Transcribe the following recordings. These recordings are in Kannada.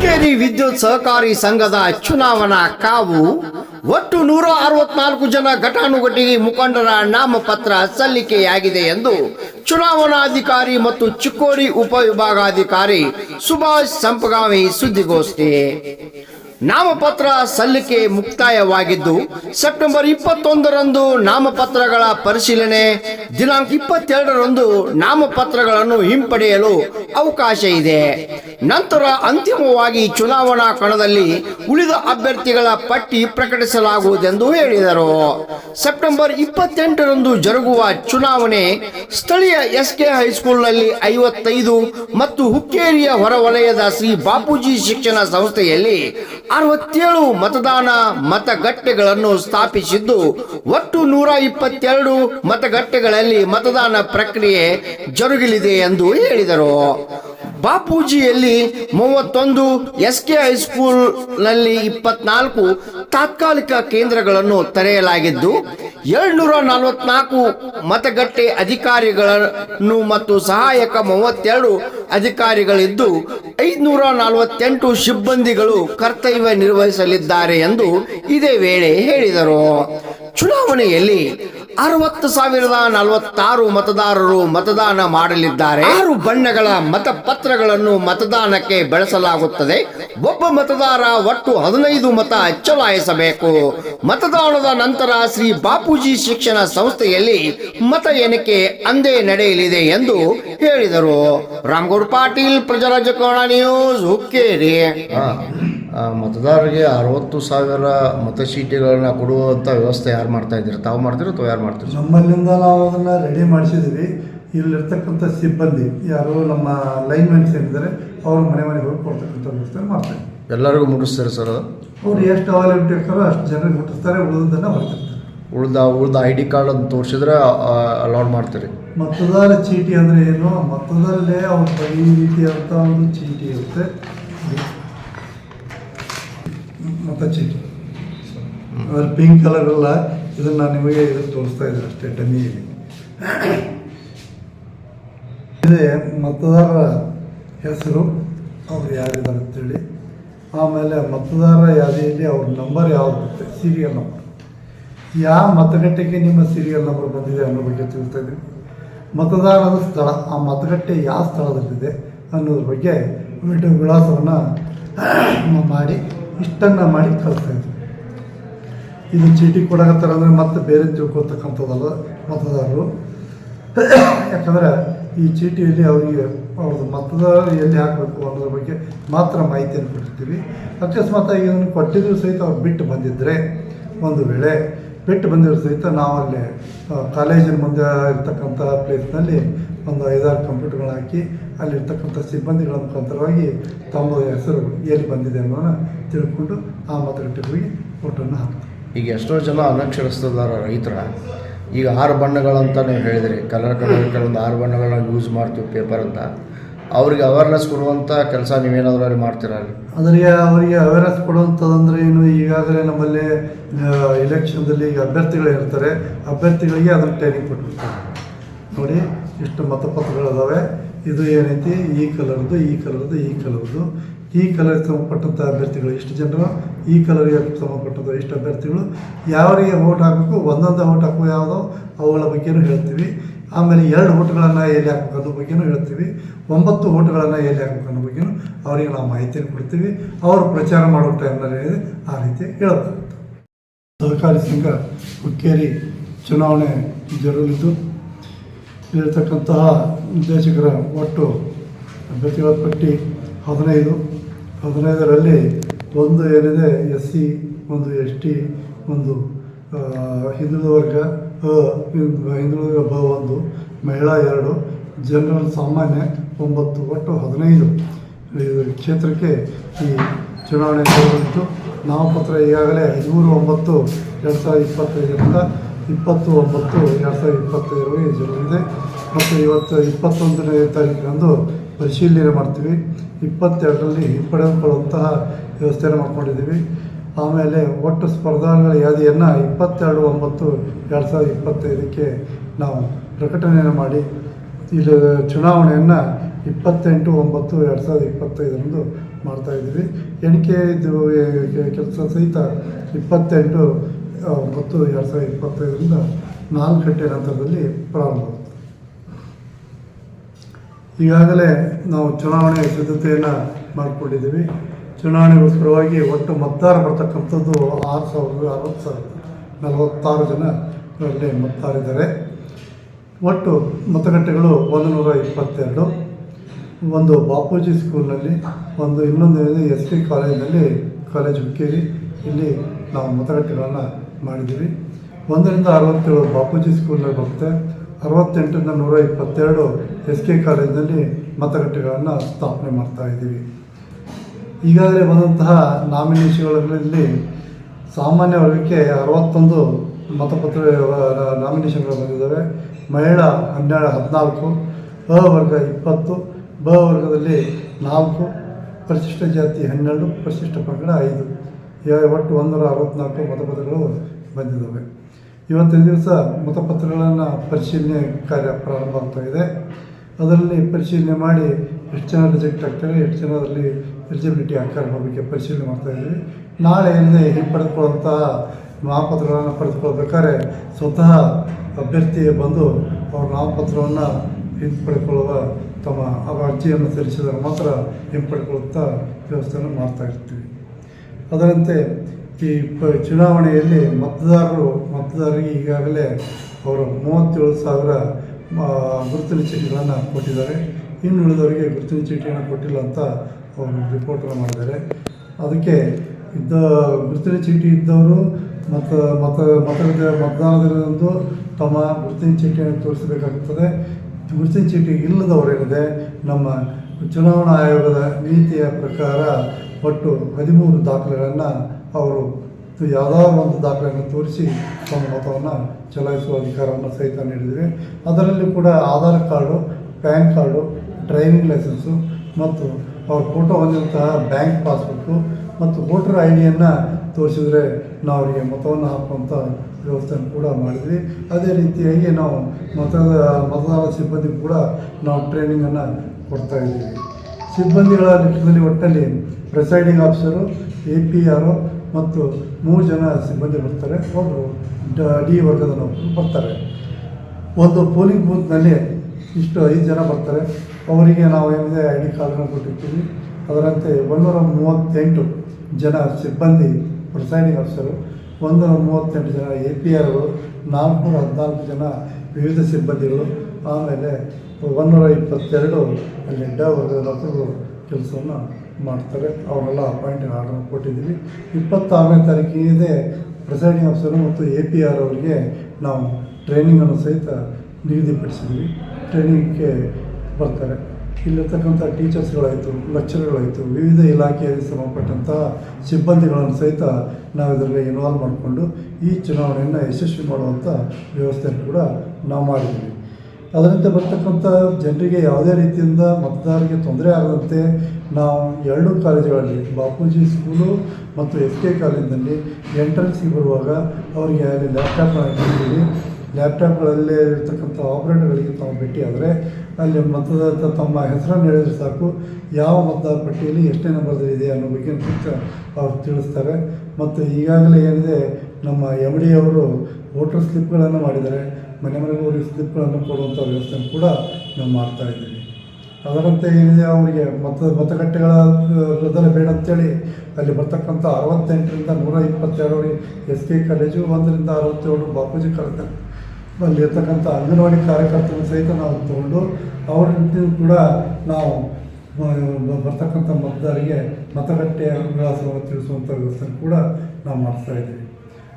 ಹುಕ್ಕೇರಿ ವಿದ್ಯುತ್ ಸಹಕಾರಿ ಸಂಘದ ಚುನಾವಣಾ ಕಾವು. ಒಟ್ಟು ನೂರ ಅರವತ್ನಾಲ್ಕು ಜನ ಘಟಾನುಘಟಿ ಮುಖಂಡರ ನಾಮಪತ್ರ ಸಲ್ಲಿಕೆಯಾಗಿದೆ ಎಂದು ಚುನಾವಣಾಧಿಕಾರಿ ಮತ್ತು ಚಿಕ್ಕೋಡಿ ಉಪವಿಭಾಗಾಧಿಕಾರಿ ಸುಭಾಷ್ ಸಂಪಗಾಮಿ ಸುದ್ದಿಗೋಷ್ಠಿ. ನಾಮಪತ್ರ ಸಲ್ಲಿಕೆ ಮುಕ್ತಾಯವಾಗಿದ್ದು ಸೆಪ್ಟೆಂಬರ್ ಇಪ್ಪತ್ತೊಂದರಂದು ನಾಮಪತ್ರಗಳ ಪರಿಶೀಲನೆ, ದಿನಾಂಕ ಇಪ್ಪತ್ತೆರಡರಂದು ನಾಮಪತ್ರಗಳನ್ನು ಹಿಂಪಡೆಯಲು ಅವಕಾಶ ಇದೆ. ನಂತರ ಅಂತಿಮವಾಗಿ ಚುನಾವಣಾ ಕಣದಲ್ಲಿ ಉಳಿದ ಅಭ್ಯರ್ಥಿಗಳ ಪಟ್ಟಿ ಪ್ರಕಟಿಸಲಾಗುವುದೆಂದು ಹೇಳಿದರು. ಸೆಪ್ಟೆಂಬರ್ ಇಪ್ಪತ್ತೆಂಟರಂದು ಜರುಗುವ ಚುನಾವಣೆ ಸ್ಥಳೀಯ ಎಸ್ಕೆ ಹೈಸ್ಕೂಲ್ನಲ್ಲಿ ಐವತ್ತೈದು ಮತ್ತು ಹುಕ್ಕೇರಿಯ ಹೊರವಲಯದ ಶ್ರೀ ಬಾಪೂಜಿ ಶಿಕ್ಷಣ ಸಂಸ್ಥೆಯಲ್ಲಿ ಅರವತ್ತೇಳು ಮತದಾನ ಮತಗಟ್ಟೆಗಳನ್ನು ಸ್ಥಾಪಿಸಿದ್ದು ಒಟ್ಟು ನೂರ ಇಪ್ಪತ್ತೆರಡು ಮತಗಟ್ಟೆಗಳಲ್ಲಿ ಮತದಾನ ಪ್ರಕ್ರಿಯೆ ಜರುಗಲಿದೆ ಎಂದು ಹೇಳಿದರು. ಬಾಪೂಜಿಯಲ್ಲಿ ಮೂವತ್ತೊಂದು ಎಸ್ ಕೆ ಹೈಸ್ಕೂಲ್ನಲ್ಲಿ ಇಪ್ಪತ್ನಾಲ್ಕು ತಾತ್ಕಾಲಿಕ ಕೇಂದ್ರಗಳನ್ನು ತೆರೆಯಲಾಗಿದ್ದು ಏಳ್ನೂರ ನಲವತ್ನಾಲ್ಕು ಮತಗಟ್ಟೆ ಅಧಿಕಾರಿಗಳನ್ನು ಮತ್ತು ಸಹಾಯಕ ಮೂವತ್ತೆರಡು ಅಧಿಕಾರಿಗಳಿದ್ದು, ಐದುನೂರ ನಲವತ್ತೆಂಟು ಸಿಬ್ಬಂದಿಗಳು ಕರ್ತವ್ಯ ನಿರ್ವಹಿಸಲಿದ್ದಾರೆ ಎಂದು ಇದೇ ವೇಳೆ ಹೇಳಿದರು. ಚುನಾವಣೆಯಲ್ಲಿ ಅರವತ್ತು ಸಾವಿರದ ನಲವತ್ತಾರು ಮತದಾರರು ಮತದಾನ ಮಾಡಲಿದ್ದಾರೆ. ಆರು ಬಣ್ಣಗಳ ಮತಪತ್ರಗಳನ್ನು ಮತದಾನಕ್ಕೆ ಬಳಸಲಾಗುತ್ತದೆ. ಒಬ್ಬ ಮತದಾರ ಒಟ್ಟು ಹದಿನೈದು ಮತ ಚಲಾಯಿಸಬೇಕು. ಮತದಾನದ ನಂತರ ಶ್ರೀ ಬಾಪೂಜಿ ಶಿಕ್ಷಣ ಸಂಸ್ಥೆಯಲ್ಲಿ ಮತ ಎಣಿಕೆ ಅಂದೇ ನಡೆಯಲಿದೆ ಎಂದು ಹೇಳಿದರು. ರಾಮಗೌಡ ಪಾಟೀಲ್ ಪ್ರಜಾರಾಜಕೋಣ ನ್ಯೂಸ್ ಹುಕ್ಕೇರಿ. ಮತದಾರರಿಗೆ ಅರವತ್ತು ಸಾವಿರ ಮತಚೀಟಿಗಳನ್ನ ಕೊಡುವಂಥ ವ್ಯವಸ್ಥೆ ಯಾರು ಮಾಡ್ತಾ ಇದ್ದೀರಿ? ತಾವು ಮಾಡ್ತೀರೋ ಅಥವಾ ಯಾರು ಮಾಡ್ತೀರಿ? ನಮ್ಮಲ್ಲಿಂದ ನಾವು ಅದನ್ನು ರೆಡಿ ಮಾಡಿಸಿದ್ದೀವಿ. ಇಲ್ಲಿರ್ತಕ್ಕಂಥ ಸಿಬ್ಬಂದಿ ಯಾರು ನಮ್ಮ ಲೈನ್ ಮೆನ್ಸ್ ಏನಿದ್ದಾರೆ ಅವ್ರ ಮನೆ ಮನೆಗೆ ಹೋಗಿ ಕೊಡ್ತಕ್ಕಂಥ ವ್ಯವಸ್ಥೆ ಮಾಡ್ತಾರೆ ಎಲ್ಲರಿಗೂ ಮುಟ್ಟಿಸ್ತಾರೆ ಸರ್ ಅದು? ಅವ್ರು ಎಷ್ಟು ಅವೈಲಬಿಲಿಟಿ ಇರ್ತಾರೋ ಅಷ್ಟು ಜನರಿಗೆ ಮುಟ್ಟಿಸ್ತಾರೆ ಉಳಿದನ್ನು ಹೊರತಿರ್ತಾರೆ ಉಳಿದ ಉಳಿದ ಐ ಡಿ ಕಾರ್ಡ್ ಅಂತ ತೋರಿಸಿದ್ರೆ ಅಲೌಡ್ ಮಾಡ್ತೀರಿ. ಮತದಾರ ಚೀಟಿ ಅಂದರೆ ಏನು? ಮತದಲ್ಲೇ ಅವ್ರ ಈ ರೀತಿಯಾದಂಥ ಒಂದು ಚೀಟಿ ಇರುತ್ತೆ. ಮತ ಚೀಟಿ ಅದ್ರ ಪಿಂಕ್ ಕಲರ್ ಅಲ್ಲ ಇದನ್ನು ನಾನು ನಿಮಗೆ ಇದು ತೋರಿಸ್ತಾ ಇದ್ದೀನಿ ಅಷ್ಟೇ ಡಮಿಯಲ್ಲಿ ಇದೆ ಮತದಾರರ ಹೆಸರು, ಅವ್ರು ಯಾರಿದ್ದಾರೆ ಅಂತೇಳಿ. ಆಮೇಲೆ ಮತದಾರರ ಯಾದಿಯಲ್ಲಿ ಅವ್ರ ನಂಬರ್ ಯಾವ್ದು ಬರುತ್ತೆ ಸೀರಿಯಲ್ ನಂಬರ್ ಯಾವ ಮತಗಟ್ಟೆಗೆ ನಿಮ್ಮ ಸೀರಿಯಲ್ ನಂಬರ್ ಬಂದಿದೆ ಅನ್ನೋ ಬಗ್ಗೆ ತಿಳಿಸ್ತಾ ಇದ್ದೀನಿ. ಮತದಾರರ ಸ್ಥಳ, ಆ ಮತಗಟ್ಟೆ ಯಾವ ಸ್ಥಳದಲ್ಲಿದೆ ಅನ್ನೋದ್ರ ಬಗ್ಗೆ ವಿಳಾಸವನ್ನು ಮಾಡಿ ಇಷ್ಟನ್ನು ಮಾಡಿ ಕಳಿಸ್ತಾ ಇದ್ವಿ. ಇದು ಚೀಟಿ ಕೊಡಕತ್ತಾರ ಅಂದರೆ ಮತ್ತೆ ಬೇರೆ ತಿಳ್ಕೊತಕ್ಕಂಥದ್ದಲ್ಲ ಮತದಾರರು. ಯಾಕಂದರೆ ಈ ಚೀಟಿಯಲ್ಲಿ ಅವರಿಗೆ ಅವ್ರದ್ದು ಮತದಾರ ಎಲ್ಲಿ ಹಾಕಬೇಕು ಅನ್ನೋದ್ರ ಬಗ್ಗೆ ಮಾತ್ರ ಮಾಹಿತಿಯನ್ನು ಕೊಟ್ಟಿರ್ತೀವಿ. ಅಕಸ್ಮಾತ್ ಇದನ್ನು ಕೊಟ್ಟಿದ್ರು ಸಹಿತ ಅವ್ರು ಬಿಟ್ಟು ಬಂದಿದ್ದರೆ ಒಂದು ವೇಳೆ ಬಿಟ್ಟು ಬಂದಿರೋ ಸಹಿತ ನಾವು ಅಲ್ಲಿ ಕಾಲೇಜಿನ ಮುಂದೆ ಇರ್ತಕ್ಕಂಥ ಪ್ಲೇಸ್ನಲ್ಲಿ ಒಂದು ಐದಾರು ಕಂಪ್ಯೂಟರ್ಗಳು ಹಾಕಿ ಅಲ್ಲಿರ್ತಕ್ಕಂಥ ಸಿಬ್ಬಂದಿಗಳ ಮುಖಾಂತರವಾಗಿ ತಮ್ಮ ಹೆಸರು ಎಲ್ಲಿ ಬಂದಿದೆ ಅನ್ನೋದನ್ನ ತಿಳ್ಕೊಂಡು ಆ ಮತಗಟ್ಟೆ ಹೋಗಿ ಫೋಟೋನ ಹಾಕ್ತಾರೆ. ಈಗ ಎಷ್ಟೋ ಜನ ಅನಕ್ಷರಸ್ಥದಾರ ರೈತರ ಈಗ ಆರು ಬಣ್ಣಗಳಂತ ನೀವು ಹೇಳಿದ್ರಿ ಕಲರ್ ಕಲರ್ ಆರು ಬಣ್ಣಗಳನ್ನ ಯೂಸ್ ಮಾಡ್ತೀವಿ ಪೇಪರ್ ಅಂತ. ಅವ್ರಿಗೆ ಅವೇರ್ನೆಸ್ ಕೊಡುವಂಥ ಕೆಲಸ ನೀವೇನಾದರೂ ಅಲ್ಲಿ ಮಾಡ್ತೀರಾ ಅಲ್ಲಿ? ಅದರಿಗೆ ಅವರಿಗೆ ಅವೇರ್ನೆಸ್ ಕೊಡುವಂಥದ್ದಂದ್ರೆ ಏನು ಈಗಾಗಲೇ ನಮ್ಮಲ್ಲಿ ಇಲೆಕ್ಷನ್ದಲ್ಲಿ ಈಗ ಅಭ್ಯರ್ಥಿಗಳು ಇರ್ತಾರೆ ಅಭ್ಯರ್ಥಿಗಳಿಗೆ ಅದನ್ನು ಟ್ರೈನಿಂಗ್ ಕೊಟ್ಟಿರ್ತಾರೆ ನೋಡಿ ಇಷ್ಟು ಮತಪತ್ರಗಳಿದಾವೆ. ಇದು ಏನೈತಿ? ಈ ಕಲರ್ದು ಈ ಕಲರ್ದು ಈ ಕಲರ್ದು. ಈ ಕಲರ್ಗೆ ಸಂಬಂಧಪಟ್ಟಂಥ ಅಭ್ಯರ್ಥಿಗಳು ಇಷ್ಟು ಜನರು? ಈ ಕಲರ್ಗೆ ಸಂಬಂಧಪಟ್ಟಂಥ ಇಷ್ಟು ಅಭ್ಯರ್ಥಿಗಳು? ಯಾವರಿಗೆ ಓಟ್ ಹಾಕಬೇಕು? ಒಂದೊಂದು ಓಟ್ ಹಾಕೋ ಯಾವುದೋ? ಅವುಗಳ ಬಗ್ಗೆನೂ ಹೇಳ್ತೀವಿ. ಆಮೇಲೆ ಎರಡು ಓಟ್ಗಳನ್ನು ಎಲ್ಲಿ ಹಾಕ್ಬೇಕು ಅನ್ನೋ ಬಗ್ಗೆನೂ ಹೇಳ್ತೀವಿ. ಒಂಬತ್ತು ಓಟ್ಗಳನ್ನು ಎಲ್ಲಿ ಹಾಕ್ಬೇಕು ಅನ್ನೋ ಬಗ್ಗೆನೂ ಅವರಿಗೆ ನಾವು ಮಾಹಿತಿಯನ್ನು ಕೊಡ್ತೀವಿ. ಅವರು ಪ್ರಚಾರ ಮಾಡೋ ಟೈಮ್ನಲ್ಲಿ ಆ ರೀತಿ ಹೇಳಬೇಕು ಸಹಕಾರಿ ಸಂಘ ಹುಕ್ಕೇರಿ ಚುನಾವಣೆ ಜರುಗಲಿದ್ದು ಇಲ್ಲಿರ್ತಕ್ಕಂತಹ ನಿರ್ದೇಶಕರ ಒಟ್ಟು ಅಭ್ಯರ್ಥಿಗಳ ಪಟ್ಟಿ ಹದಿನೈದು. ಹದಿನೈದರಲ್ಲಿ ಒಂದು ಏನಿದೆ ಎಸ್ ಸಿ ಒಂದು ಎಸ್ ಟಿ ಒಂದು ಹಿಂದುಳಿದ ವರ್ಗ, ಹಿಂದುಳಿದ ಬ ಒಂದು, ಮಹಿಳಾ ಎರಡು, ಜನರಲ್ ಸಾಮಾನ್ಯ ಒಂಬತ್ತು, ಒಟ್ಟು ಹದಿನೈದು. ಕ್ಷೇತ್ರಕ್ಕೆ ಈ ಚುನಾವಣೆ ನಾಮಪತ್ರ ಈಗಾಗಲೇ ಐನೂರ ಒಂಬತ್ತು, ಎರಡು ಸಾವಿರದ ಇಪ್ಪತ್ತೈದರಿಂದ ಇಪ್ಪತ್ತು ಒಂಬತ್ತು ಎರಡು ಸಾವಿರದ ಇಪ್ಪತ್ತೈದರವರೆಗೆ ಜರುಗಿದೆ ಮತ್ತು ಇವತ್ತು ಇಪ್ಪತ್ತೊಂದನೇ ತಾರೀಕಿನಂದು ಪರಿಶೀಲನೆ ಮಾಡ್ತೀವಿ. ಇಪ್ಪತ್ತೆರಡರಲ್ಲಿ ಹಿಂಪಡೆದುಕೊಳ್ಳುವಂತಹ ವ್ಯವಸ್ಥೆಯನ್ನು ಮಾಡ್ಕೊಂಡಿದ್ದೀವಿ. ಆಮೇಲೆ ಒಟ್ಟು ಸ್ಪರ್ಧಾಗಳ ಯಾದಿಯನ್ನು ಇಪ್ಪತ್ತೆರಡು, ಒಂಬತ್ತು, ಎರಡು ಸಾವಿರದ ಇಪ್ಪತ್ತೈದಕ್ಕೆ ನಾವು ಪ್ರಕಟಣೆಯನ್ನು ಮಾಡಿ, ಇಲ್ಲಿ ಚುನಾವಣೆಯನ್ನು ಇಪ್ಪತ್ತೆಂಟು, ಒಂಬತ್ತು, ಎರಡು ಸಾವಿರದ ಇಪ್ಪತ್ತೈದರಂದು ಮಾಡ್ತಾಯಿದ್ದೀವಿ ಎಣಿಕೆ ಇದು ಕೆಲಸ ಸಹಿತ ಇಪ್ಪತ್ತೆಂಟು ಒಂಬತ್ತು, ಎರಡು ಸಾವಿರದ ಇಪ್ಪತ್ತೈದರಿಂದ ನಾಲ್ಕು ಗಂಟೆ ನಂತರದಲ್ಲಿ ಪ್ರಾರಂಭ ಈಗಾಗಲೇ ನಾವು ಚುನಾವಣೆ ಸಿದ್ಧತೆಯನ್ನು ಮಾಡಿಕೊಂಡಿದ್ದೀವಿ. ಚುನಾವಣೆಗೋಸ್ಕರವಾಗಿ ಒಟ್ಟು ಮತದಾರ ಬರ್ತಕ್ಕಂಥದ್ದು ಆರು ಸಾವಿರದ ಅರವತ್ತು ಸಾವಿರ ನಲವತ್ತಾರು ಜನ ಅಲ್ಲಿ ಮತದಾರಿದ್ದಾರೆ. ಒಟ್ಟು ಮತಗಟ್ಟೆಗಳು ಒಂದು ನೂರ ಇಪ್ಪತ್ತೆರಡು. ಒಂದು ಬಾಪೂಜಿ ಸ್ಕೂಲ್ನಲ್ಲಿ, ಒಂದು ಇನ್ನೊಂದು ಎಸ್ ಪಿ ಕಾಲೇಜಿನಲ್ಲಿ, ಕಾಲೇಜ್ ಹುಕ್ಕೇರಿ, ಇಲ್ಲಿ ನಾವು ಮತಗಟ್ಟೆಗಳನ್ನು ಮಾಡಿದ್ದೀವಿ. ಒಂದರಿಂದ ಅರವತ್ತೇಳು ಬಾಪೂಜಿ ಸ್ಕೂಲ್ನಲ್ಲಿ ಬರುತ್ತೆ ಅರವತ್ತೆಂಟರಿಂದ ನೂರ ಇಪ್ಪತ್ತೆರಡು ಎಸ್ ಕೆ ಕಾಲೇಜಿನಲ್ಲಿ ಮತಗಟ್ಟೆಗಳನ್ನು ಸ್ಥಾಪನೆ ಮಾಡ್ತಾ ಇದ್ದೀವಿ. ಈಗಾಗಲೇ ಬಂದಂತಹ ನಾಮಿನೇಷನ್ಗಳಲ್ಲಿ ಸಾಮಾನ್ಯ ವರ್ಗಕ್ಕೆ ಅರವತ್ತೊಂದು ಮತಪತ್ರ ನಾಮಿನೇಷನ್ಗಳು ಬಂದಿದ್ದಾವೆ. ಮಹಿಳಾ ಹನ್ನೆರಡು ಹದಿನಾಲ್ಕು, ಅ ವರ್ಗ ಇಪ್ಪತ್ತು, ಬ ವರ್ಗದಲ್ಲಿ ನಾಲ್ಕು, ಪರಿಶಿಷ್ಟ ಜಾತಿ ಹನ್ನೆರಡು, ಪರಿಶಿಷ್ಟ ಪಂಗಡ ಐದು. ಒಟ್ಟು ಒಂದೂರ ಅರವತ್ತ್ನಾಲ್ಕು ಮತಪತ್ರಗಳು ಬಂದಿದ್ದಾವೆ. ಇವತ್ತಿನ ದಿವಸ ಮತಪತ್ರಗಳನ್ನು ಪರಿಶೀಲನೆ ಕಾರ್ಯ ಪ್ರಾರಂಭ ಆಗ್ತಾ ಇದೆ. ಅದರಲ್ಲಿ ಪರಿಶೀಲನೆ ಮಾಡಿ ಎಷ್ಟು ಜನ ರಿಜೆಕ್ಟ್ ಆಗ್ತಾರೆ, ಎಷ್ಟು ಜನ ಅದರಲ್ಲಿ ಎಲಿಜಿಬಿಲಿಟಿ ಆಗ್ತಾರೆ ಬಗ್ಗೆ ಪರಿಶೀಲನೆ ಮಾಡ್ತಾ ಇದ್ದೀವಿ. ನಾಳೆ ಏನಿದೆ ಹಿಂಪಡೆದುಕೊಳ್ಳುವಂತಹ ನಾಮಪತ್ರಗಳನ್ನು ಪಡೆದುಕೊಳ್ಬೇಕಾದ್ರೆ ಸ್ವತಃ ಅಭ್ಯರ್ಥಿ ಬಂದು ಅವ್ರ ನಾಮಪತ್ರವನ್ನು ಹಿಂಪಡೆದುಕೊಳ್ಳುವ ತಮ್ಮ ಅವರ ಅರ್ಜಿಯನ್ನು ಸಲ್ಲಿಸಿದರೆ ಮಾತ್ರ ಹಿಂಪಡೆದುಕೊಳ್ಳುತ್ತಾ ವ್ಯವಸ್ಥೆಯನ್ನು ಮಾಡ್ತಾ ಇರ್ತೀವಿ. ಅದರಂತೆ ಈ ಪ ಚುನಾವಣೆಯಲ್ಲಿ ಮತದಾರರು, ಮತದಾರರಿಗೆ ಈಗಾಗಲೇ ಅವರು ಮೂವತ್ತೇಳು ಸಾವಿರ ಗುರುತಿನ ಚೀಟಿಗಳನ್ನು ಕೊಟ್ಟಿದ್ದಾರೆ. ಇನ್ನು ಉಳಿದವರಿಗೆ ಗುರುತಿನ ಚೀಟಿಯನ್ನು ಕೊಟ್ಟಿಲ್ಲ ಅಂತ ಅವರು ರಿಪೋರ್ಟನ್ನು ಮಾಡಿದ್ದಾರೆ. ಅದಕ್ಕೆ ಇದ್ದ ಗುರುತಿನ ಚೀಟಿ ಇದ್ದವರು ಮತ ಮತ ಮತದ ಮತದಾರರಂದು ತಮ್ಮ ಗುರುತಿನ ಚೀಟಿಯನ್ನು ತೋರಿಸಬೇಕಾಗುತ್ತದೆ. ಗುರುತಿನ ಚೀಟಿ ಇಲ್ಲದವರೇನಿದೆ, ನಮ್ಮ ಚುನಾವಣಾ ಆಯೋಗದ ನೀತಿಯ ಪ್ರಕಾರ ಒಟ್ಟು ಹದಿಮೂರು ದಾಖಲೆಗಳನ್ನು ಅವರು ಯಾವುದಾದ್ರು ಒಂದು ದಾಖಲೆಯನ್ನು ತೋರಿಸಿ ತಮ್ಮ ಮತವನ್ನು ಚಲಾಯಿಸುವ ಅಧಿಕಾರವನ್ನು ಸಹಿತ ನೀಡಿದ್ವಿ. ಅದರಲ್ಲಿ ಕೂಡ Aadhaar card, PAN card, driving license ಮತ್ತು ಅವ್ರ ಫೋಟೋ ಹೊಂದಿದಂತಹ ಬ್ಯಾಂಕ್ ಪಾಸ್ಬುಕ್ಕು ಮತ್ತು ವೋಟರ್ ಐ ಡಿಯನ್ನು ತೋರಿಸಿದರೆ ನಾವು ಅವರಿಗೆ ಮತವನ್ನು ಹಾಕುವಂಥ ವ್ಯವಸ್ಥೆಯನ್ನು ಕೂಡ ಮಾಡಿದ್ವಿ. ಅದೇ ರೀತಿಯಾಗಿ ನಾವು ಮತದ, ಮತದಾರ ಸಿಬ್ಬಂದಿ ಕೂಡ ನಾವು ಟ್ರೈನಿಂಗನ್ನು ಕೊಡ್ತಾ ಇದ್ದೀವಿ. ಸಿಬ್ಬಂದಿಗಳ ಲೆಕ್ಕದಲ್ಲಿ ಒಟ್ಟಲ್ಲಿ ಪ್ರಿಸೈಡಿಂಗ್ ಆಫೀಸರು ಎ ಪಿ ಆರು ಮತ್ತು ಮೂರು ಜನ ಸಿಬ್ಬಂದಿ ಬರ್ತಾರೆ. ಒಬ್ಬರು ಡ ಡಿ ವರ್ಗದ ನೌಕರರು ಬರ್ತಾರೆ. ಒಂದು ಪೋಲಿಂಗ್ ಬೂತ್ನಲ್ಲಿ ಇಷ್ಟು ಐದು ಜನ ಬರ್ತಾರೆ. ಅವರಿಗೆ ನಾವು ಏನಿದೆ ಐ ಡಿ ಕಾರ್ಡನ್ನು ಕೊಟ್ಟಿರ್ತೀವಿ. ಅದರಂತೆ ಒಂದೂರ ಮೂವತ್ತೆಂಟು ಜನ ಸಿಬ್ಬಂದಿ ಪ್ರಿಸೈಡಿಂಗ್ ಆಫೀಸರು, ಒಂದೂರ ಮೂವತ್ತೆಂಟು ಜನ ಎ ಪಿ ಆರ್ಗಳು, ನಾಲ್ಕುನೂರ ಹದಿನಾಲ್ಕು ಜನ ವಿವಿಧ ಸಿಬ್ಬಂದಿಗಳು, ಆಮೇಲೆ ಒಂದೂರ ಇಪ್ಪತ್ತೆರಡು ಅಲ್ಲಿ ಡ ವರ್ಗದ ಕೆಲಸವನ್ನು ಮಾಡ್ತಾರೆ. ಅವರೆಲ್ಲ ಅಪಾಯಿಂಟ್ ಆರ್ಡರ್ ಕೊಟ್ಟಿದ್ದೀವಿ ಇಪ್ಪತ್ತಾರನೇ ತಾರೀಕಿಗೆ ಪ್ರಿಸೈಡಿಂಗ್ ಆಫೀಸರು ಮತ್ತು ಎ ಪಿ ಆರ್ ಅವರಿಗೆ ನಾವು ಟ್ರೈನಿಂಗನ್ನು ಸಹಿತ ನಿಗದಿಪಡಿಸಿದ್ವಿ ಟ್ರೈನಿಂಗ್ಗೆ ಬರ್ತಾರೆ. ಇಲ್ಲಿರ್ತಕ್ಕಂಥ ಟೀಚರ್ಸ್ಗಳಾಯಿತು ಲೆಕ್ಚರ್ಗಳಾಯಿತು ವಿವಿಧ ಇಲಾಖೆಯಲ್ಲಿ ಸಂಬಂಧಪಟ್ಟಂತಹ ಸಿಬ್ಬಂದಿಗಳನ್ನು ಸಹಿತ ನಾವು ಇದರಲ್ಲಿ ಇನ್ವಾಲ್ವ್ ಮಾಡಿಕೊಂಡು ಈ ಚುನಾವಣೆಯನ್ನು ಯಶಸ್ವಿ ಮಾಡುವಂಥ ವ್ಯವಸ್ಥೆಯನ್ನು ಕೂಡ ನಾವು ಮಾಡಿದ್ದೀವಿ. ಅದರಂತೆ ಬರ್ತಕ್ಕಂಥ ಜನರಿಗೆ ಯಾವುದೇ ರೀತಿಯಿಂದ ಮತದಾರರಿಗೆ ತೊಂದರೆ ಆಗದಂತೆ ನಾವು ಎರಡು ಕಾಲೇಜುಗಳಲ್ಲಿ, ಬಾಪೂಜಿ ಸ್ಕೂಲು ಮತ್ತು ಎಸ್ ಕೆ ಕಾಲೇಜಿನಲ್ಲಿ ಎಂಟ್ರೆನ್ಸಿಗೆ ಬರುವಾಗ ಅವರಿಗೆ ಅಲ್ಲಿ ಲ್ಯಾಪ್ಟಾಪ್ಗಳನ್ನು ಇಟ್ಟಿದ್ದೀವಿ. ಲ್ಯಾಪ್ಟಾಪ್ಗಳಲ್ಲೇ ಇರತಕ್ಕಂಥ ಆಪರೇಟರ್ಗಳಿಗೆ ತಾವು ಭೇಟಿಯಾದರೆ ಅಲ್ಲಿ ಮತದಾರ ತಮ್ಮ ಹೆಸರನ್ನು ಹೇಳಿದ್ರೆ ಸಾಕು, ಯಾವ ಮತದಾರ ಪಟ್ಟಿಯಲ್ಲಿ ಎಷ್ಟೇ ನಂಬರ್ದಲ್ಲಿ ಇದೆ ಅನ್ನೋ ಬಗ್ಗೆ ಅವ್ರು ತಿಳಿಸ್ತಾರೆ. ಮತ್ತು ಈಗಾಗಲೇ ಏನಿದೆ ನಮ್ಮ ಎಂ ಡಿ ಅವರು ವೋಟರ್ ಸ್ಲಿಪ್ಗಳನ್ನು ಮಾಡಿದ್ದಾರೆ. ಮನೆ ಮನೆಗೆ ಹೋಗಿ ಸ್ಲಿಪ್ಗಳನ್ನು ಕೊಡುವಂಥ ವ್ಯವಸ್ಥೆಯನ್ನು ಕೂಡ ನಾವು ಮಾಡ್ತಾ ಇದ್ದೀವಿ. ಅದರಂತೆ ಏನಿದೆ, ಅವರಿಗೆ ಮತ, ಮತಗಟ್ಟೆಗಳ ಗದ್ದಲ ಬೇಡ ಅಂತೇಳಿ ಅಲ್ಲಿ ಬರ್ತಕ್ಕಂಥ ಅರವತ್ತೆಂಟರಿಂದ ನೂರ ಇಪ್ಪತ್ತೆರಡು ಎಸ್ ಕೆ ಕಾಲೇಜು, ಒಂದರಿಂದ ಅರವತ್ತೇಳು ಬಾಪೂಜಿ ಕಾಲೇಜು, ಅಲ್ಲಿ ಇರ್ತಕ್ಕಂಥ ಅಂಗನವಾಡಿ ಕಾರ್ಯಕರ್ತರನ್ನು ಸಹಿತ ನಾವು ತಗೊಂಡು ಅವರಿಂದ ಕೂಡ ನಾವು ಬರ್ತಕ್ಕಂಥ ಮತದಾರರಿಗೆ ಮತಗಟ್ಟೆಯ ವಿಳಾಸವನ್ನು ತಿಳಿಸುವಂಥ ವ್ಯವಸ್ಥೆ ಕೂಡ ನಾವು ಮಾಡ್ತಾ ಇದ್ದೀವಿ.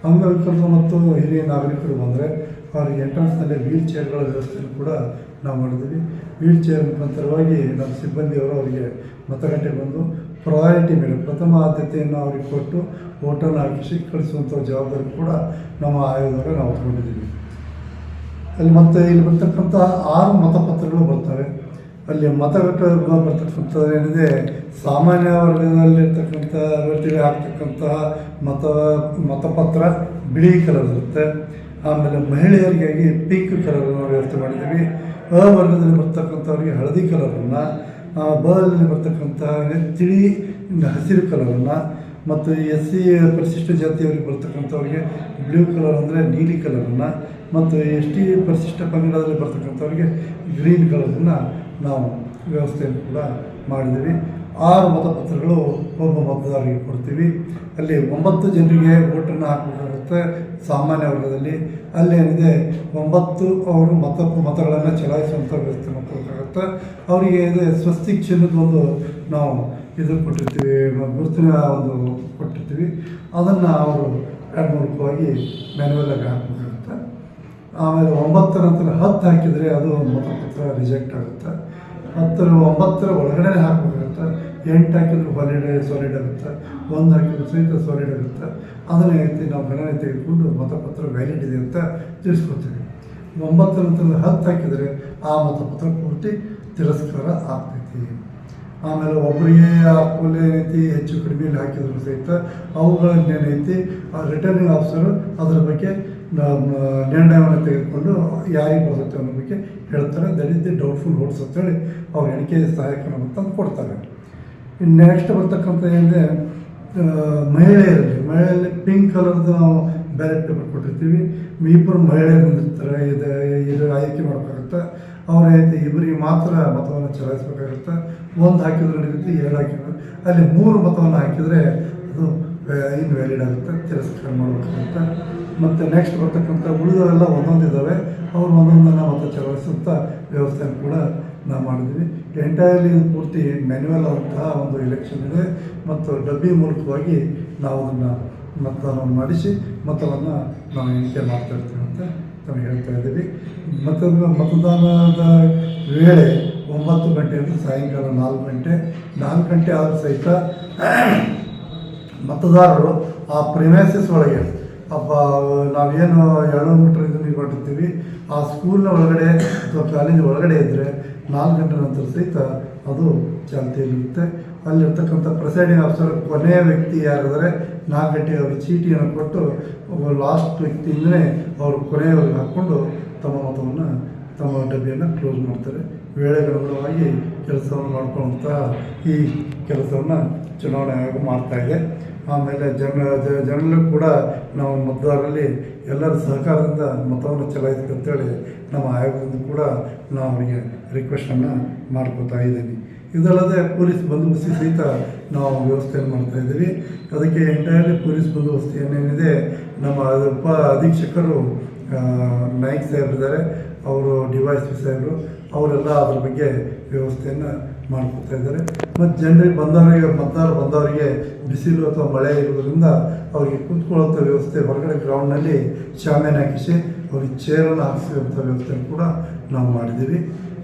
ಅಂಗವಿಕಲರು ಮತ್ತು ಹಿರಿಯ ನಾಗರಿಕರು ಬಂದರೆ ಅವರಿಗೆ ಎಂಟ್ರೆನ್ಸ್ನಲ್ಲಿ ವೀಲ್ ಚೇರ್ಗಳ ವ್ಯವಸ್ಥೆಯನ್ನು ಕೂಡ ನಾವು ಮಾಡಿದ್ದೀವಿ. ವೀಲ್ ಚೇರ್ ಮುಖಾಂತರವಾಗಿ ನಮ್ಮ ಸಿಬ್ಬಂದಿಯವರು ಅವರಿಗೆ ಮತಗಟ್ಟೆ ಬಂದು ಪ್ರಯಾರಿಟಿ ಮೇಲೆ ಪ್ರಥಮ ಆದ್ಯತೆಯನ್ನು ಅವರಿಗೆ ಕೊಟ್ಟು ಓಟನ್ನು ಹಾಕಿಸಿ ಕಳಿಸುವಂಥ ಜವಾಬ್ದಾರಿ ಕೂಡ ನಮ್ಮ ಆಯೋಗದವರು ನಾವು ತಗೊಂಡಿದ್ದೀವಿ. ಅಲ್ಲಿ ಮತ್ತೆ ಇಲ್ಲಿ ಬರ್ತಕ್ಕಂಥ ಆರು ಮತಪತ್ರಗಳು ಬರ್ತವೆ. ಅಲ್ಲಿ ಮತಗಟ್ಟೆ ಬರ್ತಕ್ಕಂಥದ್ದು ಏನಿದೆ ಸಾಮಾನ್ಯ ವರ್ಗದಲ್ಲಿರ್ತಕ್ಕಂಥ ಅಭ್ಯರ್ಥಿಗೆ ಹಾಕ್ತಕ್ಕಂತಹ ಮತ, ಮತಪತ್ರ ಬಿಳಿ ಕಲರ್ ಇರುತ್ತೆ. ಆಮೇಲೆ ಮಹಿಳೆಯರಿಗಾಗಿ ಪಿಂಕ್ ಕಲರ್ ನಾವು ವ್ಯವಸ್ಥೆ ಮಾಡಿದ್ದೀವಿ. ಅ ವರ್ಗದಲ್ಲಿ ಬರ್ತಕ್ಕಂಥವ್ರಿಗೆ ಹಳದಿ ಕಲರನ್ನು ಬಲ್ಲಿ ಬರ್ತಕ್ಕಂತಹ ತಿಳಿ, ಹಸಿರು ಕಲರನ್ನು ಮತ್ತು ಎಸ್ ಸಿ ಪರಿಶಿಷ್ಟ ಜಾತಿಯವರಿಗೆ ಬರ್ತಕ್ಕಂಥವ್ರಿಗೆ ಬ್ಲೂ ಕಲರ್ ಅಂದರೆ ನೀಲಿ ಕಲರನ್ನು ಮತ್ತು ಎಸ್ ಟಿ ಪರಿಶಿಷ್ಟ ಪಂಗಡದಲ್ಲಿ ಬರ್ತಕ್ಕಂಥವ್ರಿಗೆ ಗ್ರೀನ್ ಕಲರನ್ನು ನಾವು ವ್ಯವಸ್ಥೆಯನ್ನು ಕೂಡ ಮಾಡಿದ್ದೀವಿ. ಆರು ಮತಪತ್ರಗಳು ಒಬ್ಬ ಮತದಾರರಿಗೆ ಕೊಡ್ತೀವಿ. ಅಲ್ಲಿ ಒಂಬತ್ತು ಜನರಿಗೆ ಓಟನ್ನು ಹಾಕಬೇಕಾಗುತ್ತೆ. ಸಾಮಾನ್ಯ ವರ್ಗದಲ್ಲಿ ಅಲ್ಲಿ ಏನಿದೆ, ಒಂಬತ್ತು ಅವರು ಮತ, ಮತಗಳನ್ನು ಚಲಾಯಿಸುವಂಥ ವ್ಯವಸ್ಥೆ ಮಾಡ್ಕೊಳ್ಬೇಕಾಗುತ್ತೆ. ಅವರಿಗೆ ಇದೆ ಸ್ವಸ್ತಿ ಒಂದು ನಾವು ಇದು ಕೊಟ್ಟಿರ್ತೀವಿ, ಗುರುತಿನ ಒಂದು ಕೊಟ್ಟಿರ್ತೀವಿ. ಅದನ್ನು ಅವರು ಮೂಲಕವಾಗಿ ಆಗಿ ಹಾಕಬೇಕಾಗುತ್ತೆ. ಆಮೇಲೆ ಒಂಬತ್ತರ ನಂತರ ಹತ್ತು ಹಾಕಿದರೆ ಅದು ಮತಪತ್ರ ರಿಜೆಕ್ಟ್ ಆಗುತ್ತೆ. ಹತ್ತರ, ಒಂಬತ್ತರ ಒಳಗಡೆ ಹಾಕಬೇಕಾಗುತ್ತೆ. ಎಂಟು ಹಾಕಿದ್ರು ವಾಲಿಡ್ ಸಾಲಿಡ್ ಆಗುತ್ತೆ, ಒಂದು ಹಾಕಿದ್ರು ಸಹಿತ ಸಾಲಿಡ್ ಆಗುತ್ತೆ. ಅದನ್ನ ರೀತಿ ನಾವು ಗಣನೆ ತೆಗೆದುಕೊಂಡು ಮತಪತ್ರ ವ್ಯಾಲಿಡ್ ಇದೆ ಅಂತ ತಿಳಿಸ್ಕೊತೀವಿ ಒಂಬತ್ತು ನಂತರ ಹತ್ತು ಹಾಕಿದರೆ ಆ ಮತಪತ್ರ ಪೂರ್ತಿ ತಿರಸ್ಕಾರ ಆಗ್ತೈತಿ. ಆಮೇಲೆ ಒಬ್ಬರಿಗೆ ಹಾಕೋಲೆ ಏನೈತಿ ಹೆಚ್ಚು ಕಡಿಮೆ ಹಾಕಿದ್ರು ಸಹಿತ ಅವುಗಳನ್ನೇನೈತಿ ಆ ರಿಟರ್ನಿಂಗ್ ಆಫೀಸರು ಅದರ ಬಗ್ಗೆ ನಿರ್ಣಯವನ್ನು ತೆಗೆದುಕೊಂಡು ಯಾರಿಗೆ ಬರುತ್ತೆ ಅನ್ನೋ ಬಗ್ಗೆ ಹೇಳ್ತಾರೆ. That is the doubtful votes ಅಂತೇಳಿ ಅವ್ರು ಎಣಿಕೆ ಸಹಾಯಕನ ತಂದು ಕೊಡ್ತಾರೆ. ಇನ್ನು ನೆಕ್ಸ್ಟ್ ಬರ್ತಕ್ಕಂಥ ಏನಿದೆ ಆ, ಮಹಿಳೆಯರಲ್ಲಿ ಮಹಿಳೆಯಲ್ಲಿ ಪಿಂಕ್ ಕಲರ್ದು ನಾವು ಬ್ಯಾಲೆಟ್ ಪೇಪರ್ ಕೊಟ್ಟಿರ್ತೀವಿ. ಇಬ್ಬರು ಮಹಿಳೆಯರು ಬಂದಿರ್ತಾರೆ ಇದು ಇದು ಆಯ್ಕೆ ಮಾಡಬೇಕಾಗುತ್ತೆ. ಅವ್ರ ಐತೆ ಇಬ್ಬರಿಗೆ ಮಾತ್ರ ಮತವನ್ನು ಚಲಾಯಿಸಬೇಕಾಗುತ್ತೆ. ಒಂದು ಹಾಕಿದ್ರೆ ನಡೀತಿ ಎರಡು ಹಾಕಿದ್ರೆ ಅಲ್ಲಿ ಮೂರು ಮತವನ್ನು ಹಾಕಿದರೆ ಅದು ಇನ್ನು ವ್ಯಾಲಿಡ್ ಆಗುತ್ತೆ ತಿರಸ್ಕಾರ ಮಾಡಬೇಕಾಗುತ್ತೆ. ಮತ್ತು ನೆಕ್ಸ್ಟ್ ಬರ್ತಕ್ಕಂಥ ಉಳಿದವೆಲ್ಲ ಒಂದೊಂದು ಇದ್ದಾವೆ ಅವ್ರು ಒಂದೊಂದನ್ನು ಮತ ಚಲಾಯಿಸುವಂಥ ವ್ಯವಸ್ಥೆಯನ್ನು ಕೂಡ ನಾವು ಮಾಡಿದ್ವಿ ಎಂಟೈರ್ಲಿ ಪೂರ್ತಿ ಮ್ಯಾನ್ಯುವಲ್ ಆದಂತಹ ಒಂದು ಎಲೆಕ್ಷನ್ ಇದೆ. ಮತ್ತು ಡಬ್ಬಿ ಮೂಲಕವಾಗಿ ನಾವು ಅದನ್ನು ಮತದಾನವನ್ನು ಮಾಡಿಸಿ, ಮತವನ್ನು ನಾವು ಎಣಿಕೆ ಮಾಡ್ತಾ ಇರ್ತೀವಿ ಅಂತ ನಾವು ಹೇಳ್ತಾ ಇದ್ದೀವಿ. ಮತ್ತು ಮತದಾನದ ವೇಳೆ ಒಂಬತ್ತು ಗಂಟೆಯಿಂದ ಸಾಯಂಕಾಲ ನಾಲ್ಕು ಗಂಟೆ. ನಾಲ್ಕು ಗಂಟೆ ಆದರೂ ಸಹಿತ ಮತದಾರರು ಆ ಪ್ರಿಮೈಸಸ್ ಒಳಗೆ, ಅಪ್ಪ, ನಾವೇನು ಎರಡು ಮೀಟ್ರ್ ಇದನ್ನು ಕೊಟ್ಟಿರ್ತೀವಿ ಆ ಸ್ಕೂಲ್ನ ಒಳಗಡೆ ಅಥವಾ ಕಾಲೇಜ್ ಒಳಗಡೆ ಇದ್ದರೆ ನಾಲ್ಕು ಗಂಟೆ ನಂತರ ಸಹಿತ ಅದು ಚಾಲ್ತಿಯಲ್ಲಿರುತ್ತೆ. ಅಲ್ಲಿರ್ತಕ್ಕಂಥ ಪ್ರೆಸೈಡಿಂಗ್ ಆಫೀಸರ್ ಕೊನೆಯ ವ್ಯಕ್ತಿ ಯಾರಿದ್ದಾರೆ, ನಾಲ್ಕು ಗಂಟೆಗೆ ಅವರು ಚೀಟಿಯನ್ನು ಕೊಟ್ಟು ಲಾಸ್ಟ್ ವ್ಯಕ್ತಿಯಿಂದಲೇ ಅವರು ಕೊನೆಯವರೆಗೆ ಹಾಕ್ಕೊಂಡು ತಮ್ಮ ಮತವನ್ನು, ತಮ್ಮ ಡಬ್ಬಿಯನ್ನು ಕ್ಲೋಸ್ ಮಾಡ್ತಾರೆ. ವೇಳೆಗನುಗುಣವಾಗಿ ಕೆಲಸವನ್ನು ಮಾಡ್ಕೊಳ್ಳುವಂತಹ ಈ ಕೆಲಸವನ್ನು ಚುನಾವಣೆ ಆಯೋಗ ಮಾಡ್ತಾಯಿದೆ ಆಮೇಲೆ ಜನ ಜನರಲ್ಲೂ ಕೂಡ ನಾವು ಮತದಾರರಲ್ಲಿ ಎಲ್ಲರ ಸಹಕಾರದಿಂದ ಮತವನ್ನು ಚಲಾಯಿಸ್ತೀವಿ ಅಂತೇಳಿ ನಮ್ಮ ಆಯೋಗದಿಂದ ಕೂಡ ನಾವು ಅವರಿಗೆ ರಿಕ್ವೆಸ್ಟನ್ನು ಮಾಡ್ಕೋತಾ ಇದ್ದೀವಿ. ಇದಲ್ಲದೆ ಪೊಲೀಸ್ ಬಂದೋಬಸ್ತಿ ಸಹಿತ ನಾವು ವ್ಯವಸ್ಥೆಯನ್ನು ಮಾಡ್ತಾ ಇದ್ದೀವಿ. ಅದಕ್ಕೆ ಎಂಟೈರ್ಲಿ ಪೊಲೀಸ್ ಬಂದೋಬಸ್ತಿ ಏನೇನಿದೆ ನಮ್ಮ ಉಪ ಅಧೀಕ್ಷಕರು ನಾಯಕ್ ಸಾಹೇಬರಿದ್ದಾರೆ ಅವರು ಡಿ ವೈ ಎಸ್ ಸಾಹೇಬರು, ಅವರೆಲ್ಲ ಅದ್ರ ಬಗ್ಗೆ ವ್ಯವಸ್ಥೆಯನ್ನು ಮಾಡ್ಕೊತಾ ಇದ್ದಾರೆ. ಮತ್ತು ಜನರಿಗೆ ಬಂದವರಿಗೆ ಮತದಾರ ಬಂದವರಿಗೆ ಬಿಸಿಲು ಅಥವಾ ಮಳೆ ಇರೋದ್ರಿಂದ ಅವರಿಗೆ ಕೂತ್ಕೊಳ್ಳೋಂಥ ವ್ಯವಸ್ಥೆ ಹೊರಗಡೆ ಗ್ರೌಂಡ್ನಲ್ಲಿ ಶಾಮಿಯನ್ನು ಹಾಕಿಸಿ ಅವ್ರಿಗೆ ಚೇರನ್ನು ಹಾಕಿಸುವಂಥ ವ್ಯವಸ್ಥೆ ಕೂಡ ನಾವು ಮಾಡಿದ್ದೀವಿ.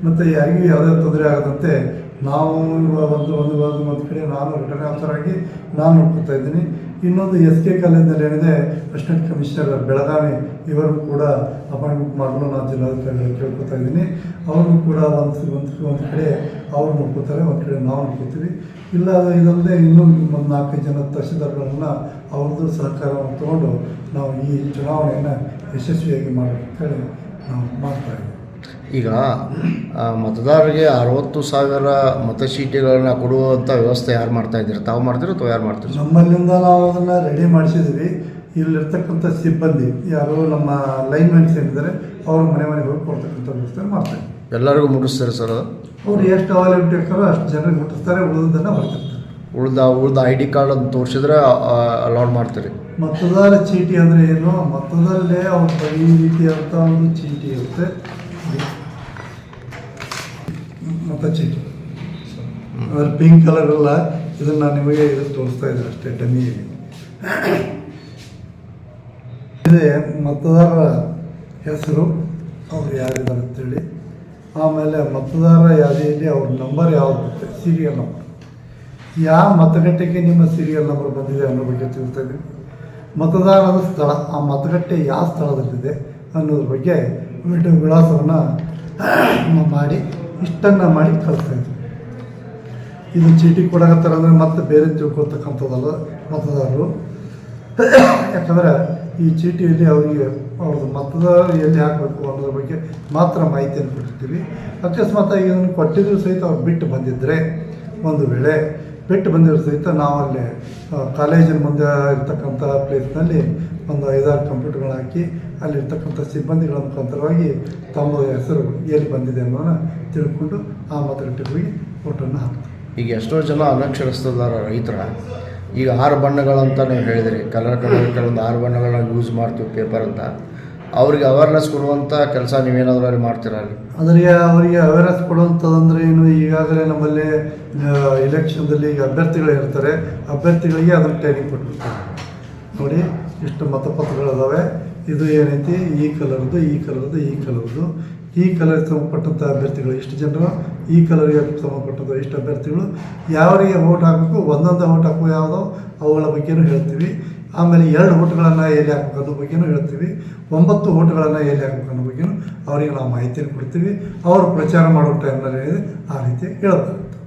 ಮತ್ತು ಯಾರಿಗೂ ಯಾವುದೇ ತೊಂದರೆ ಆಗದಂತೆ ನಾವು ಒಂದು ಒಂದು ಒಂದು ಒಂದು ಕಡೆ ನಾನು ರಿಟರ್ನ್ ನಾನು ನೋಡ್ಕೊತಾ ಇದ್ದೀನಿ. ಇನ್ನೊಂದು ಎಸ್ ಕೆ ಕಾಲೇಜಿನಲ್ಲಿ ಏನಿದೆ, ಅಸಿಸ್ಟೆಂಟ್ ಕಮಿಷನರ್ ಬೆಳಗಾವಿ, ಇವರು ಕೂಡ ಅಪಾಯಿಂಟ್ಮೆಂಟ್ ಮಾಡಲು ನಾನು ಜಿಲ್ಲಾಧಿಕಾರಿಗಳು ಕೇಳ್ಕೊತಾ ಇದ್ದೀನಿ. ಅವರು ಕೂಡ ಒಂದು ಒಂದು ಒಂದು ಕಡೆ ಅವ್ರು ನೋಡ್ಕೋತಾರೆ, ಒಂದು ಕಡೆ ನಾವು ನೋಡ್ಕೋತೀವಿ. ಇಲ್ಲ ಇದಲ್ಲದೆ ಇನ್ನೂ ಒಂದು ನಾಲ್ಕೈದು ಜನ ತಹಶೀಲ್ದಾರ್ಗಳನ್ನು ಅವ್ರದ್ದು ಸಹಕಾರವನ್ನು ತೊಗೊಂಡು ನಾವು ಈ ಚುನಾವಣೆಯನ್ನು ಯಶಸ್ವಿಯಾಗಿ ಮಾಡಬೇಕಂತೇಳಿ ನಾವು ಮಾಡ್ತಾ ಈಗ ಮತದಾರರಿಗೆ ಅರವತ್ತು ಸಾವಿರ ಮತಚೀಟಿಗಳನ್ನ ಕೊಡುವಂಥ ವ್ಯವಸ್ಥೆ ಯಾರು ಮಾಡ್ತಾ ಇದ್ದೀರಾ? ತಾವು ಮಾಡ್ತೀರೋ ಅಥವಾ ಯಾರು ಮಾಡ್ತೀರಿ? ನಮ್ಮಲ್ಲಿಂದ ನಾವು ಅದನ್ನು ರೆಡಿ ಮಾಡಿಸಿದ್ವಿ ಇಲ್ಲಿರ್ತಕ್ಕಂಥ ಸಿಬ್ಬಂದಿ ಯಾರು ನಮ್ಮ ಲೈನ್ ಲೈನ್ಮೆಂಟ್ಸ್ ಏನಿದ್ದಾರೆ ಅವರು ಮನೆ ಮನೆಗೆ ಹೋಗಿ ಕೊಡ್ತಕ್ಕಂಥ ವ್ಯವಸ್ಥೆ ಮಾಡ್ತಾರೆ ಎಲ್ಲರಿಗೂ ಮುಟ್ಟಿಸ್ತಾರೆ ಸರ್ ಅದು? ಅವ್ರು ಎಷ್ಟು ಅವೈಲಬಿಲಿಟಿ ಇರ್ತಾರೋ ಅಷ್ಟು ಜನರಿಗೆ ಮುಟ್ಟಿಸ್ತಾರೆ ಉಳಿದದನ್ನು ಬರ್ತಿರ್ತಾರೆ ಉಳ್ದ ಉಳ್ದ ಐ ಡಿ ಕಾರ್ಡ್ ಅಂತ ತೋರಿಸಿದ್ರೆ ಅಲೌಡ್ ಮಾಡ್ತಾರೆ. ಮತದಾರ ಚೀಟಿ ಅಂದರೆ ಏನು? ಮತದಲ್ಲೇ ಅವ್ರ ಈ ಅಂತ ಒಂದು ಚೀಟಿ ಇರುತ್ತೆ. ಮತ ಚೀಟಿ. ಅದ್ರ ಪಿಂಕ್ ಕಲರ್ ಅಲ್ಲ ಇದನ್ನು ನಾನು ನಿಮಗೆ ಇದು ತೋರಿಸ್ತಾ ಇದ್ದೀನಿ ಅಷ್ಟೇ ಡಮಿ ಇದೆ. ಮತದಾರರ ಹೆಸರು ಅವ್ರು ಯಾರಿದ್ದಾರೆ ಅಂತೇಳಿ ಆಮೇಲೆ ಮತದಾರರ ಯಾದಿಯಲ್ಲಿ ಅವ್ರ ನಂಬರ್ ಯಾವ್ದು ಸೀರಿಯಲ್ ನಂಬರ್ ಯಾವ ಮತಗಟ್ಟೆಗೆ ನಿಮ್ಮ ಸೀರಿಯಲ್ ನಂಬರ್ ಬಂದಿದೆ ಅನ್ನೋ ಬಗ್ಗೆ ತಿಳ್ತಾ ಇದ್ದೀವಿ ಮತದಾರರ ಸ್ಥಳ, ಆ ಮತಗಟ್ಟೆ ಯಾವ ಸ್ಥಳದಲ್ಲಿದೆ ಅನ್ನೋದ್ರ ಬಗ್ಗೆ ವಿಡಿಯೋ ವಿಳಾಸವನ್ನು ಮಾಡಿ, ಇಷ್ಟನ್ನು ಮಾಡಿ ಕಳಿಸ್ತಾ ಇದ್ವಿ ಇದು ಚೀಟಿ ಕೊಡಕತ್ತಾರ ಅಂದರೆ ಮತ್ತೆ ಬೇರೆ ತಿಳ್ಕೊಳ್ತಕ್ಕಂಥದ್ದಲ್ಲ ಮತದಾರರು. ಯಾಕಂದರೆ ಈ ಚೀಟಿಯಲ್ಲಿ ಅವರಿಗೆ ಅವ್ರದ್ದು ಮತದ ಎಲ್ಲಿ ಹಾಕಬೇಕು ಅನ್ನೋದ್ರ ಬಗ್ಗೆ ಮಾತ್ರ ಮಾಹಿತಿಯನ್ನು ಕೊಟ್ಟಿರ್ತೀವಿ. ಅಕಸ್ಮಾತ್ ಇದನ್ನು ಕೊಟ್ಟಿದ್ರು ಸಹಿತ ಅವ್ರು ಬಿಟ್ಟು ಬಂದಿದ್ದರೆ ಒಂದು ವೇಳೆ ಬಿಟ್ಟು ಬಂದಿರೋ ಸಹಿತ ನಾವಲ್ಲಿ ಆ, ಕಾಲೇಜಿನ ಮುಂದೆ ಇರ್ತಕ್ಕಂಥ ಪ್ಲೇಸ್ನಲ್ಲಿ ಒಂದು ಐದಾರು ಕಂಪ್ಯೂಟರ್ಗಳು ಹಾಕಿ ಅಲ್ಲಿರ್ತಕ್ಕಂಥ ಸಿಬ್ಬಂದಿಗಳ ಮುಖಾಂತರವಾಗಿ ತಮ್ಮ ಹೆಸರು ಎಲ್ಲಿ ಬಂದಿದೆ ಅನ್ನೋನ ತಿಳ್ಕೊಂಡು ಆ ಮತಗಟ್ಟೆಗೆ ಹೋಗಿ ಓಟನ್ನು ಹಾಕ್ತಾರೆ ಈಗ ಎಷ್ಟೋ ಜನ ಅನಕ್ಷರಸ್ಥರ ರೈತರ. ಈಗ ಆರು ಬಣ್ಣಗಳಂತ ನೀವು ಹೇಳಿದ್ರಿ. ಕಲರ್ ಕಲರ್ ಕೆಲವೊಂದು ಆರು ಬಣ್ಣಗಳನ್ನ ಯೂಸ್ ಮಾಡ್ತೀವಿ ಪೇಪರ್ ಅಂತ. ಅವ್ರಿಗೆ ಅವೇರ್ನೆಸ್ ಕೊಡುವಂಥ ಕೆಲಸ ನೀವೇನಾದರೂ ಅಲ್ಲಿ ಮಾಡ್ತೀರಾ ಅಲ್ಲಿ? ಅದರಿಗೆ ಅವರಿಗೆ ಅವೇರ್ನೆಸ್ ಕೊಡುವಂಥದ್ದಂದ್ರೆ ಏನು? ಈಗಾಗಲೇ ನಮ್ಮಲ್ಲಿ ಇಲೆಕ್ಷನ್ದಲ್ಲಿ ಈಗ ಅಭ್ಯರ್ಥಿಗಳು ಇರ್ತಾರೆ. ಅಭ್ಯರ್ಥಿಗಳಿಗೆ ಅದನ್ನು ಟ್ರೈನಿಂಗ್ ಕೊಟ್ಬಿಡ್ತಾರೆ. ನೋಡಿ ಇಷ್ಟು ಮತಪತ್ರಗಳಿದಾವೆ. ಇದು ಏನೈತಿ ಈ ಕಲರ್ದು ಈ ಕಲರ್ದು ಈ ಕಲರ್ದು. ಈ ಕಲರ್ಗೆ ಸಂಬಂಧಪಟ್ಟಂಥ ಅಭ್ಯರ್ಥಿಗಳು ಇಷ್ಟು ಜನರು? ಈ ಕಲರ್ಗೆ ಸಂಬಂಧಪಟ್ಟಂಥ ಇಷ್ಟು ಅಭ್ಯರ್ಥಿಗಳು? ಯಾವರಿಗೆ ಓಟ್ ಹಾಕಬೇಕು? ಒಂದೊಂದು ಓಟ್ ಹಾಕುವ ಯಾವುದೋ? ಅವುಗಳ ಬಗ್ಗೆನೂ ಹೇಳ್ತೀವಿ. ಆಮೇಲೆ ಎರಡು ಓಟ್ಗಳನ್ನು ಎಲ್ಲಿ ಹಾಕಬೇಕು ಅನ್ನೋ ಬಗ್ಗೆನೂ ಹೇಳ್ತೀವಿ. ಒಂಬತ್ತು ಓಟ್ಗಳನ್ನು ಎಲ್ಲಿ ಹಾಕಬೇಕು ಅನ್ನೋ ಬಗ್ಗೆನೂ ಅವರಿಗೆ ನಾವು ಮಾಹಿತಿಯನ್ನು ಕೊಡ್ತೀವಿ. ಅವರು ಪ್ರಚಾರ ಮಾಡೋ ಟೈಮ್ನಲ್ಲಿ ಆ ರೀತಿ ಹೇಳಬೇಕು